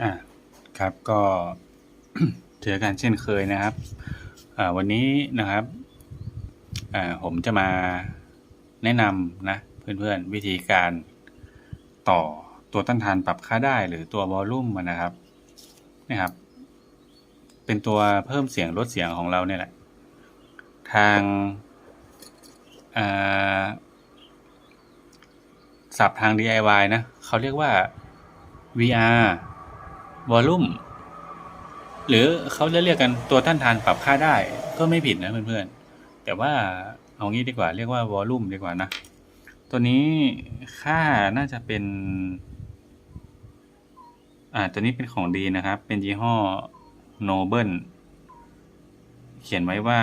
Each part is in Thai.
อ่าครับก็เจอกันเช่นเคยนะครับอ่าวันนี้นะครับอ่าผมจะมาแนะนำนะเพื่อนๆวิธีการต่อตัวต้านทานปรับค่าได้หรือตัววอลลุ่มนะครับนะครับ เป็นตัวเพิ่มเสียงลดเสียงของเราเนี่ยแหละ ทางอ่าศัพท์ทาง DIY นะเขาเรียกว่า VR Volume หรือเขาจะเรียกกันตัวต้านทานปรับค่าได้ก็ไม่ผิดนะเพื่อนๆ แต่ว่าเอางี้ดีกว่าเรียกว่า Volume ดีกว่านะ ตัวนี้ค่าน่าจะเป็น อ่าตัวนี้เป็นของดีนะครับ เป็นยี่ห้อ Noble เขียนไว้ว่า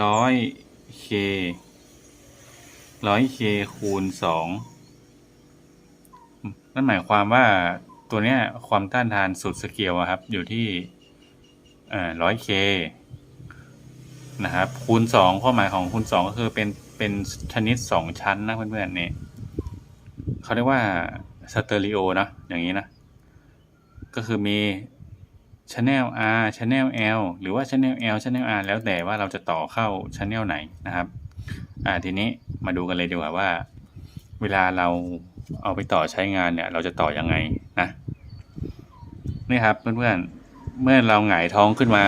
100k 100k คูณ2นั่นหมายความว่า ตัวเนี้ยความต้านทานสุดสเกลอะครับ อยู่ที่เอ่อ 100k นะครับ คูณ2ความหมายของคูณ2ก็คือเป็นเป็นชนิด2ชั้นนะเพื่อนๆนี่เขาเรียกว่าสเตอริโอนะอย่างนี้นะ ก็คือมี Channel R Channel L หรือว่า Channel L Channel R แล้วแต่ว่าเราจะต่อเข้า Channel ไหนนะครับ อ่าทีนี้มาดูกันเลยดีกว่าว่า เวลาเราเอาไปต่อใช้งานเนี่ย เราจะต่อยังไงนะ นี่ครับเพื่อนๆ เมื่อเราหงายท้องขึ้นมา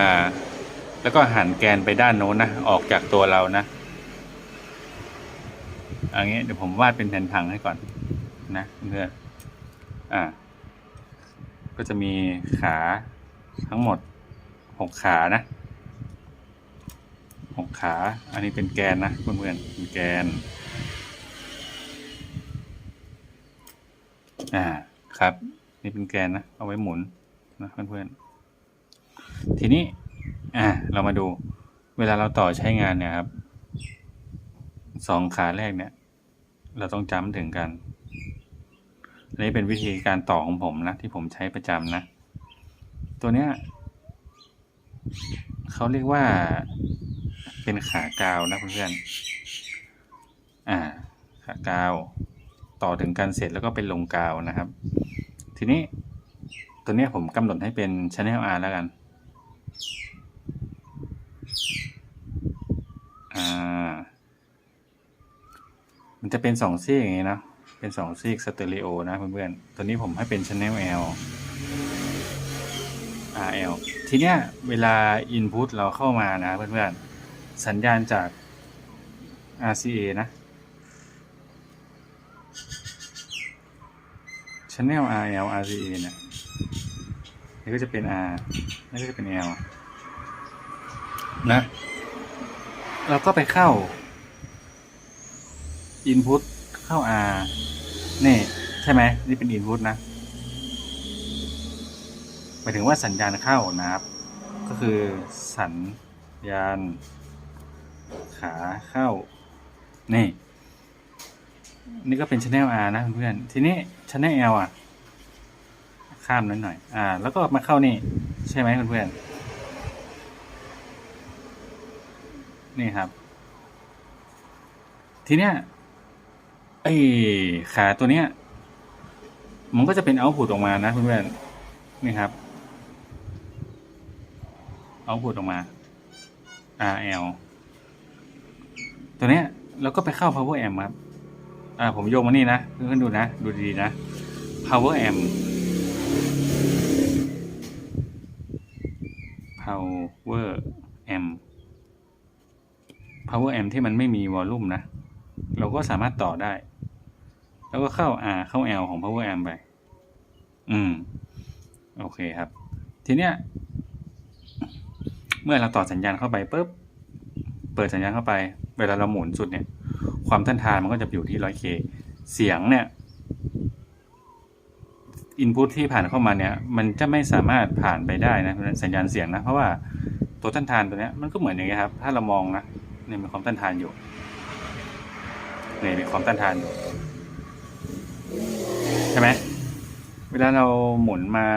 แล้วก็หันแกนไปด้านโน้นนะ ออกจากตัวเรานะอันนี้เดี๋ยวผมวาดเป็นแผนผังให้ก่อนนะเพื่อนๆอ่า ก็จะมีขาทั้งหมดหกขานะหกขา อันนี้เป็นแกนนะเพื่อนๆเป็นแกน อ่า ครับ นี่เป็นแกนนะ เอาไว้หมุน นะเพื่อนๆ ทีนี้อ่าเรามาดูเวลาเราต่อใช้งานเนี่ยครับสองขาแรกเนี่ย เราต้องจำถึงกันอันนี้เป็นวิธีการต่อของผมนะ ที่ผมใช้ประจำนะ ตัวเนี้ยเขาเรียกว่าเป็นขากาวนะเพื่อนๆอ่า ขากาว ต่อถึงกันเสร็จแล้วก็เป็นลงกาวนะครับ ทีนี้ ตัวนี้ผมกำหนดให้เป็น Channel R แล้วกันอ่ามันจะเป็นสองซี่อย่างนี้นะเป็นสองซี่สเตอริโอนะเพื่อนๆตัวนี้ผมให้เป็น Channel L RL ทีเนี้ยเวลา Input เราเข้ามานะเพื่อนๆสัญญาณจาก RCA นะ Channel RL RCA เนี่ย นี่ก็จะเป็น R นี่ก็จะเป็น L นะเราก็ไปเข้า Input เข้า R นี่ใช่ไหมนี่เป็น Input นะหมายถึงว่าสัญญาณเข้านะครับ ก็คือสัญญาณ ขาเข้า นี่ นี่ก็เป็น Channel R นะเพื่อนทีนี้ Channel L อะ ข้ามนั้นหน่อย อ่า แล้วก็มาเข้านี่ ใช่ไหมเพื่อนๆนี่ครับ ทีเนี้ยไอ้ขาตัวเนี้ย มันก็จะเป็นเอาพุตออกมานะเพื่อนๆนี่ครับเอาพุตออกมา RL ตัวเนี้ยเราก็ไปเข้า power amp ครับ อ่า ผมโยงมานี่นะ เพื่อนๆดูนะ ดูดีๆนะ power amp power amp power amp ที่มันไม่มีวอลลุ่มนะ เราก็สามารถต่อได้ แล้วก็เข้า R เข้า L ของ power amp ไป อืม โอเคครับ ทีเนี้ย เมื่อเราต่อสัญญาณเข้าไปปุ๊บ เปิดสัญญาณเข้าไป เวลาเราหมุนสุดเนี่ย ความต้านทานมันก็จะอยู่ที่ 100k เสียงเนี่ย อินพุตที่ผ่านเข้ามาเนี่ย มันจะไม่สามารถผ่านไปได้นะสัญญาณเสียงนะ เพราะว่าตัวต้านทานตัวเนี้ยมันก็เหมือนอย่างเงี้ยครับ ถ้าเรามองนะเนี่ยมีความต้านทานอยู่เนี่ยมีความต้านทานอยู่ใช่ไหมเวลาเราหมุนมา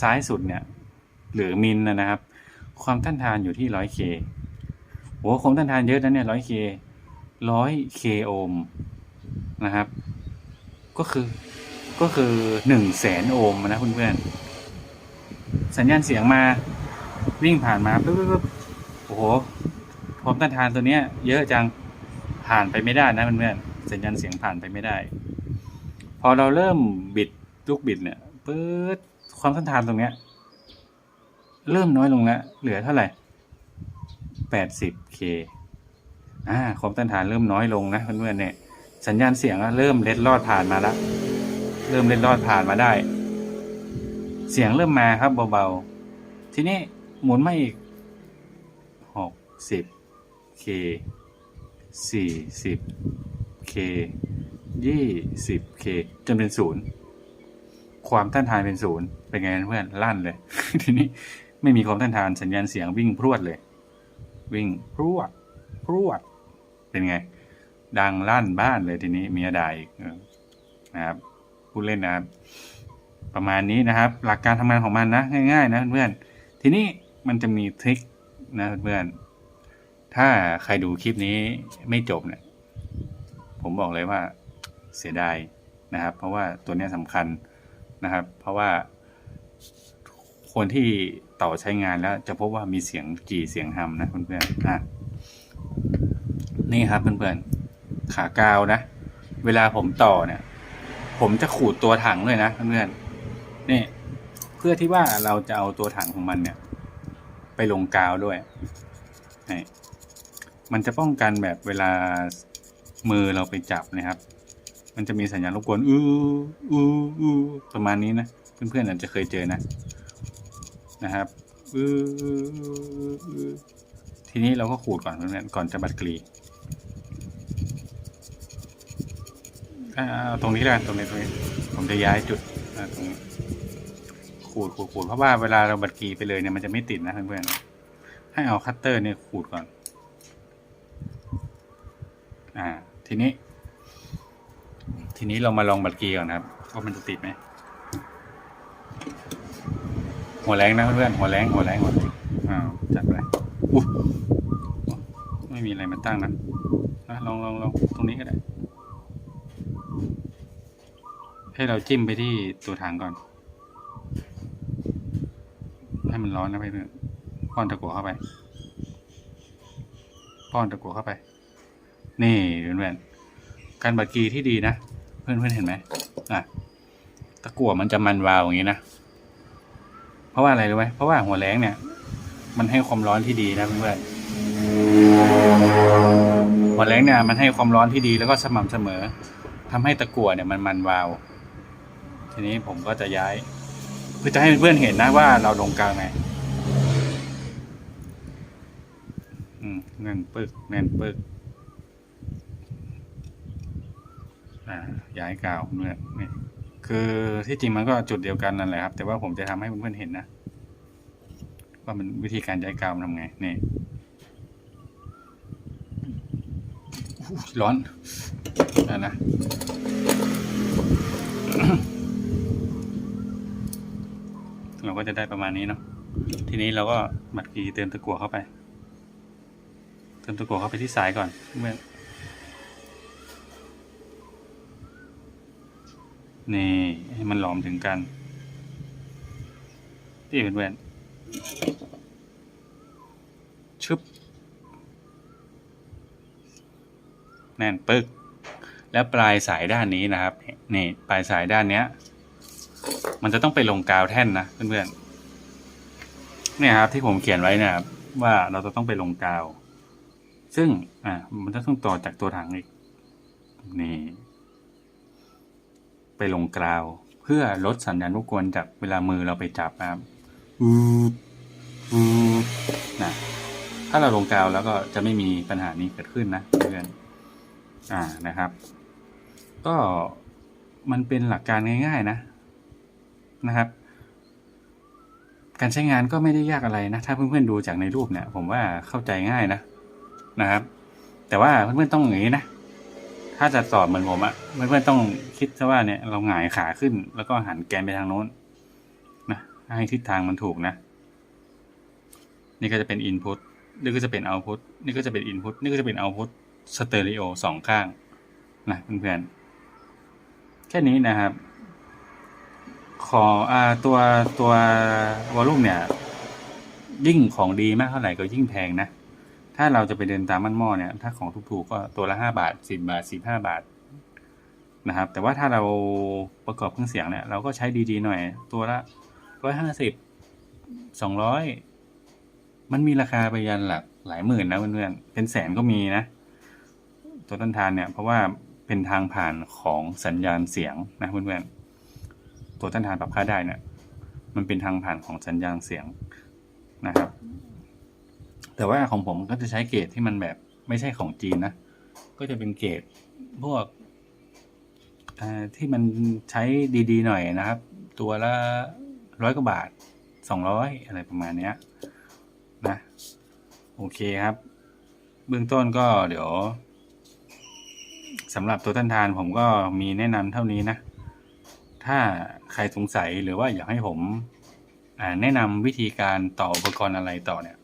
ซ้ายสุดเนี่ย หรือมิลนะนะครับ ความต้านทานอยู่ที่ 100k โอ้ความต้านทานเยอะนะเนี่ย 100k 100k โอห์มนะครับ ก็คือ ก็คือหนึ่งแสนโอห์มนะเพื่อนๆสัญญาณเสียงมาวิ่งผ่านมาปุ๊บปุ๊บโอ้โหความต้านทานตัวเนี้ย เยอะจังผ่านไปไม่ได้นะเพื่อนๆสัญญาณเสียงผ่านไปไม่ได้ พอเราเริ่มบิดลูกบิดเนี่ยปื๊ดความต้านทานตรงเนี้ย เริ่มน้อยลงแล้วเหลือเท่าไหร่ 80k อ่าความต้านทานเริ่มน้อยลงนะเพื่อนๆเนี่ยสัญญาณเสียงอะเริ่มเล็ดลอดผ่านมาแล้ว เริ่มเล็ดลอดผ่านมาได้ เสียงเริ่มมาครับเบาๆ ทีนี้หมุนมาอีก 60k 40k 20k จนเป็นศูนย์ความต้านทานเป็นศูนย์เป็นไงเพื่อนลั่นเลย ทีนี้ไม่มีความต้านทานสัญญาณเสียงวิ่งพรวดเลย วิ่งพรวดพรวด เป็นไง ดังลั่นบ้านเลยทีนี้เมียด่าอีกนะครับ พูดเล่นนะครับ ประมาณนี้นะครับ หลักการทำงานของมันนะง่าย ๆ นะเพื่อนทีนี้มันจะมีทริคนะเพื่อนถ้าใครดูคลิปนี้ไม่จบเนี่ยผมบอกเลยว่าเสียดายนะครับ เพราะว่าตัวนี้สำคัญนะครับ เพราะว่า คนที่ต่อใช้งานแล้วจะพบว่ามีเสียงจีเสียงฮัมนะเพื่อนๆอะนี่ครับเพื่อนๆขากาวนะ เวลาผมต่อเนี่ย ผมจะขูดตัวถังเลยนะเพื่อนๆนี่เพื่อที่ว่าเราจะเอาตัวถังของมันเนี่ย ไปลงกาวด้วยนี่มันจะป้องกันแบบเวลามือเราไปจับนะครับ มันจะมีสัญญาณรบกวนอู้อู้อู้ประมาณนี้นะเพื่อนๆอาจจะเคยเจอนะ นะครับอื้ออื้ออือทีนี้เราก็ขูดก่อนเพื่อนๆก่อนจะบัดกรีอ่าเอา ตรงนี้แล้วกันตรงนี้ตรงนี้ผมจะย้ายจุดตรงนี้ขูดขูดขูดเพราะว่าเวลาเราบัดกรีไปเลยเนี่ยมันจะไม่ติดนะเพื่อนๆให้เอาคัตเตอร์เนี่ยขูดก่อน อ่า ทีนี้ ทีนี้เรามาลองบัดกรีก่อนนะครับว่ามันจะติดไหมหัวแรงนะเพื่อนๆหัวแรงหัวแรงหัวแรงอ้าวจัดไปอุ๊ยไม่มีอะไรมาตั้งนะนะลองลองลองตรงนี้ก็ได้ ให้เราจิ้มไปที่ตัวถังก่อน ให้มันร้อนนะเพื่อนป้อนตะกั่วเข้าไป ป้อนตะกั่วเข้าไป นี่เพื่อนๆการบัดกีที่ดีนะเพื่อนๆเห็นไหมอะตะกั่วมันจะมันวาวอย่างนี้นะเพราะว่าอะไรรู้ไหมเพราะว่าหัวแรงเนี่ย มันให้ความร้อนที่ดีนะเพื่อนๆหัวแรงเนี่ยมันให้ความร้อนที่ดีแล้วก็สม่ำเสมอทำให้ตะกั่วเนี่ยมันมันวาว ทีนี้ผมก็จะย้ายเพื่อจะให้เพื่อนๆเห็นนะว่าเราลงกลางไงอืมแน่นปึกแน่นปึกอ่าย้ายกาวเพื่อนนี่คือที่จริงมันก็จุดเดียวกันนั่นแหละครับ แต่ว่าผมจะทำให้เพื่อนๆเห็นนะว่ามันวิธีการย้ายกาวมันทำไงนี่ร้อนนะนะ เราก็จะได้ประมาณนี้เนาะทีนี้เราก็มัดกีเติมตะกั่วเข้าไป เติมตะกั่วเข้าไปที่สายก่อนเพื่อนี่ให้มันหลอมถึงกันนี่เพื่อนชึบแน่นปึกแล้วปลายสายด้านนี้นะครับ นี่ปลายสายด้านเนี้ย มันจะต้องไปลงกาวแท่นนะเพื่อนๆเนี่ยครับที่ผมเขียนไว้เนะครับว่าเราจะต้องไปลงกาว ซึ่งอ่ามันจะต้องต่อจากตัวถังอีกนี่ ไปลงกราว เพื่อลดสัญญาณรบกวนจากเวลามือเราไปจับนะครับอืดอืดนะถ้าเราลงกราวแล้วก็จะไม่มีปัญหานี้เกิดขึ้นนะเพื่อนอ่านะครับ ก็มันเป็นหลักการง่าย ๆ นะ นะครับ การใช้งานก็ไม่ได้ยากอะไรนะ ถ้าเพื่อนๆดูจากในรูปเนี่ย ผมว่าเข้าใจง่ายนะนะครับ แต่ว่าเพื่อนๆต้องอย่างนี้นะถ้าจะสอบเหมือนผมอะเพื่อนๆต้องคิดซะว่าเนี่ยเราหงายขาขึ้น แล้วก็หันแกนไปทางโน้นนะให้ทิศทางมันถูกนะนี่ก็จะเป็นอินพุตนี่ก็จะเป็นเอาพุตนี่ก็จะเป็นอินพุตนี่ก็จะเป็นเอาพุตสเตอริโอสองข้างนะเพื่อนๆแค่นี้นะครับ ขออ่าตัวตัววอลลุ่มเนี่ย ยิ่งของดีมากเท่าไหร่ก็ยิ่งแพงนะ ถ้าเราจะไปเดินตามมันหม้อเนี่ย ถ้าของถูกๆก็ตัวละห้าบาทสิบาทสิบห้าบาทนะครับ แต่ว่าถ้าเราประกอบเครื่องเสียงเนี่ย เราก็ใช้ดีๆหน่อย ตัวละร้อยห้าสิบสองร้อยมันมีราคาไปยันหลักหลายหมื่นนะเพื่อนๆเป็นแสนก็มีนะ ตัวต้นทานเนี่ย เพราะว่าเป็นทางผ่านของสัญญาณเสียงนะเพื่อนๆ ตัวต้นทานปรับค่าได้เนี่ยมันเป็นทางผ่านของสัญญาณเสียงนะครับ แต่ว่าของผมก็จะใช้เกรดที่มันแบบไม่ใช่ของจีนนะ ก็จะเป็นเกรดพวกที่มันใช้ดีๆหน่อยนะครับ ตัวละร้อยกว่าบาทสองร้อยอะไรประมาณเนี้ยนะ โอเคครับ เบื้องต้นก็เดี๋ยวสำหรับตัวต้านทานผมก็มีแนะนำเท่านี้นะ ถ้าใครสงสัยหรือว่าอยากให้ผมแนะนำวิธีการต่ออุปกรณ์อะไรต่อเนี่ย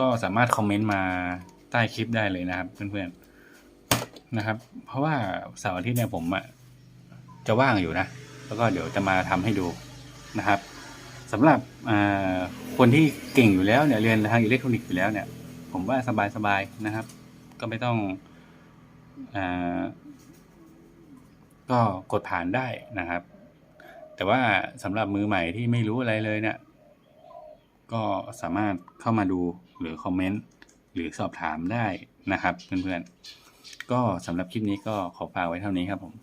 ก็สามารถคอมเมนต์มาใต้คลิปได้เลยนะครับเพื่อนๆนะครับ เพราะว่าเสาร์อาทิตย์เนี่ยผมอะจะว่างอยู่นะ แล้วก็เดี๋ยวจะมาทำให้ดูนะครับสำหรับคนที่เก่งอยู่แล้วเนี่ยเรียนทางอิเล็กทรอนิกส์อยู่แล้วเนี่ย ผมว่าสบายๆนะครับ ก็ไม่ต้องอ ก็กดผ่านได้นะครับ แต่ว่าสำหรับมือใหม่ที่ไม่รู้อะไรเลยเนี่ยก็สามารถเข้ามาดูหรือคอมเมนต์หรือสอบถามได้นะครับเพื่อนๆก็สำหรับคลิปนี้ก็ขอฝากไว้เท่านี้ครับผม